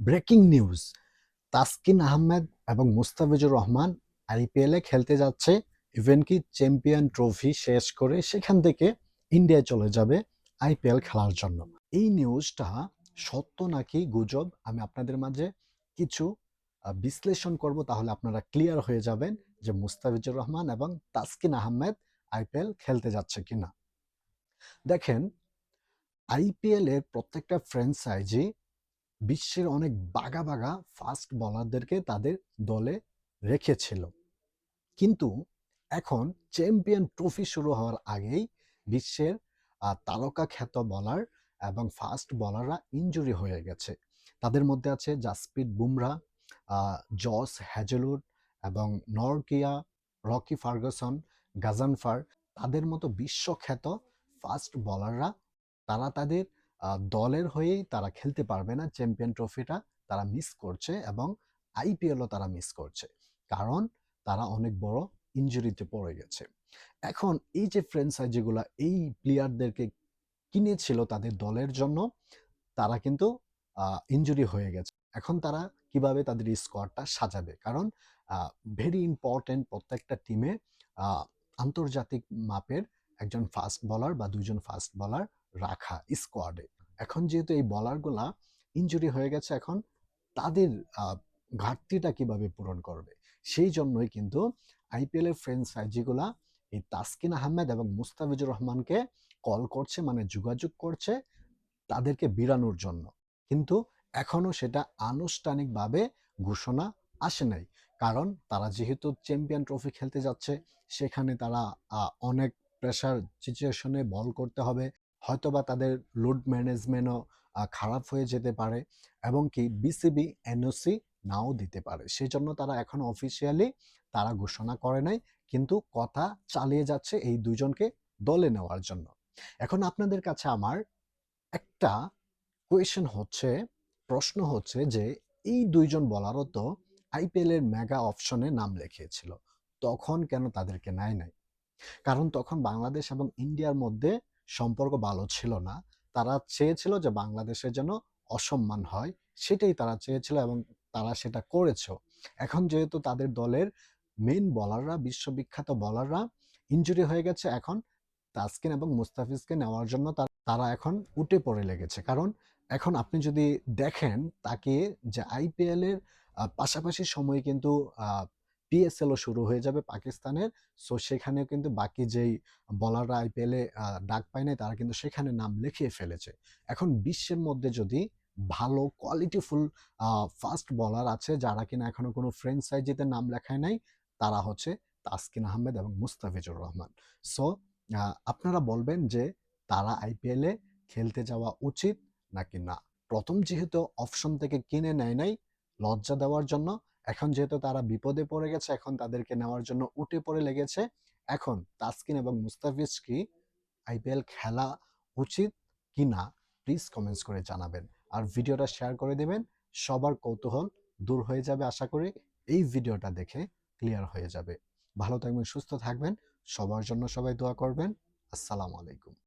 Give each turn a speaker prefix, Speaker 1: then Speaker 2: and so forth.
Speaker 1: Breaking news. Taskin Ahmed এবং মুস্তাফিজুর রহমান আইপিএলে খেলতে যাচ্ছে। ইভেন কি চ্যাম্পিয়ন ট্রফি শেষ করে সেখান থেকে ইন্ডিয়ায় চলে যাবে আইপিএল খেলার জন্য। এই নিউজটা সত্য নাকি গুজব? আমি আপনাদের মাঝে কিছু বিশ্লেষণ করব তাহলে আপনারা ক্লিয়ার হয়ে যাবেন যে মুস্তাফিজুর রহমান এবং তাসকিন আহমেদ আইপিএল খেলতে যাচ্ছে কিনা। দেখেন আইপিএল এর প্রত্যেকটা ফ্র্যাঞ্চাইজি বিশ্বের অনেক বাগা বাগা ফাস্ট বলারদেরকে তাদের দলে রেখেছিল। কিন্তু এখন চ্যাম্পিয়ন ট্রফি শুরু হওয়ার আগেই বিশ্বের তারকা খ্যাত বলার এবং ফাস্ট বলাররা ইনজুরি হয়ে গেছে। তাদের মধ্যে আছে জাসপ্রীত বুমরা জস হ্যাজেলুড এবং নরকিয়া রকি ফার্গাসন গাজানফার তাদের মতো বিশ্বখ্যাত ফাস্ট বলাররা তারা তাদের দলের হয়েই তারা খেলতে পারবে না চ্যাম্পিয়ন ট্রফিটা তারা মিস করছে এবং আইপিএলও তারা মিস করছে। কারণ তারা অনেক বড় ইনজুরিতে পড়ে গেছে। এখন এই যে ফ্র্যাঞ্চাইজিগুলো এই প্লেয়ারদেরকে কিনেছিল তাদের দলের জন্য, তারা কিন্তু ইনজুরি হয়ে গেছে। এখন তারা কীভাবে তাদের স্কোয়াডটা সাজাবে? কারণ ভেরি ইম্পর্টেন্ট প্রত্যেকটা টিমে আন্তর্জাতিক মাপের একজন ফাস্ট বলার বা দুজন ফাস্ট বলার রাখা স্কোয়াডে এখন যেহেতু এই বলারগুলা ইনজুরি হয়ে গেছে এখন, তাদের ঘাটতিটা কীভাবে পূরণ করবে? সেই জন্যই কিন্তু আইপিএল এর ফ্র্যাঞ্চাইজিগুলা এই তাসকিন আহমেদ এবং মুস্তাফিজুর রহমানকে কল করছে মানে যোগাযোগ করছে, তাদেরকে বিরানোর জন্য। কিন্তু এখনও সেটা আনুষ্ঠানিকভাবে ঘোষণা আসে নাই। কারণ তারা যেহেতু চ্যাম্পিয়ন ট্রফি খেলতে যাচ্ছে, সেখানে তারা অনেক প্রেশার সিচুয়েশনে বল করতে হবে। হয়তোবা তাদের লোড ম্যানেজমেন্টও খারাপ হয়ে যেতে পারে এবং কি বিসিবি এনওসি নাও দিতে পারে। সেই জন্য তারা এখন অফিসিয়ালি তারা ঘোষণা করে নাই, কিন্তু কথা চালিয়ে যাচ্ছে এই দুজনকে দলে নেওয়ার জন্য। এখন আপনাদের কাছে আমার একটা কোয়েশন হচ্ছে, প্রশ্ন হচ্ছে যে এই দুইজন বলারও তো আইপিএল এর মেগা অপশনে নাম লিখিয়েছিল, তখন কেন তাদেরকে নেয় নাই? কারণ তখন বাংলাদেশ এবং ইন্ডিয়ার মধ্যে সম্পর্ক ভালো ছিল না। তারা চেয়েছিল যে বাংলাদেশের যেন অসম্মান হয়, সেটাই তারা চেয়েছিল এবং তারা সেটা করেছে। এখন যেহেতু তাদের দলের মেন বলাররা বিশ্ববিখ্যাত বলাররা ইনজুরি হয়ে গেছে, এখন তাসকিন এবং মুস্তাফিজকে নেওয়ার জন্য তার- এখন উঠে পড়ে লেগেছে। কারণ এখন আপনি যদি দেখেন তাকে যে আইপিএল এর পাশাপাশি সময়ে কিন্তু পিএসএলও শুরু হয়ে যাবে পাকিস্তানের। সো সেখানেও কিন্তু বাকি যেই বলাররা আইপিএলে ডাক পায় নাই, তারা কিন্তু সেখানে নাম লিখিয়ে ফেলেছে। এখন বিশ্বের মধ্যে যদি ভালো কোয়ালিটিফুল ফাস্ট বলার আছে, যারা কিনা এখনও কোনো ফ্র্যাঞ্চাইজিতে নাম লেখায় নাই, তারা হচ্ছে তাসকিন আহমেদ এবং মুস্তাফিজুর রহমান। সো আপনারা বলবেন যে তারা আইপিএলে খেলতে যাওয়া উচিত নাকি না? প্রথম যেহেতু অপশন থেকে কিনে নেয় নাই, লজ্জা দেওয়ার জন্য এখন যেহেতু তারা বিপদে পড়ে গেছে, এখন তাদেরকে নেওয়ার জন্য উঠে পড়ে লেগেছে। এখন তাসকিন এবং মুস্তাফিজ কি আইপিএল খেলা উচিত কি না প্লিজ কমেন্টস করে জানাবেন। আর ভিডিওটা শেয়ার করে দেবেন, সবার কৌতূহল দূর হয়ে যাবে আশা করি, এই ভিডিওটা দেখে ক্লিয়ার হয়ে যাবে। ভালো থাকবেন, সুস্থ থাকবেন, সবার জন্য সবাই দোয়া করবেন। আসসালামু আলাইকুম।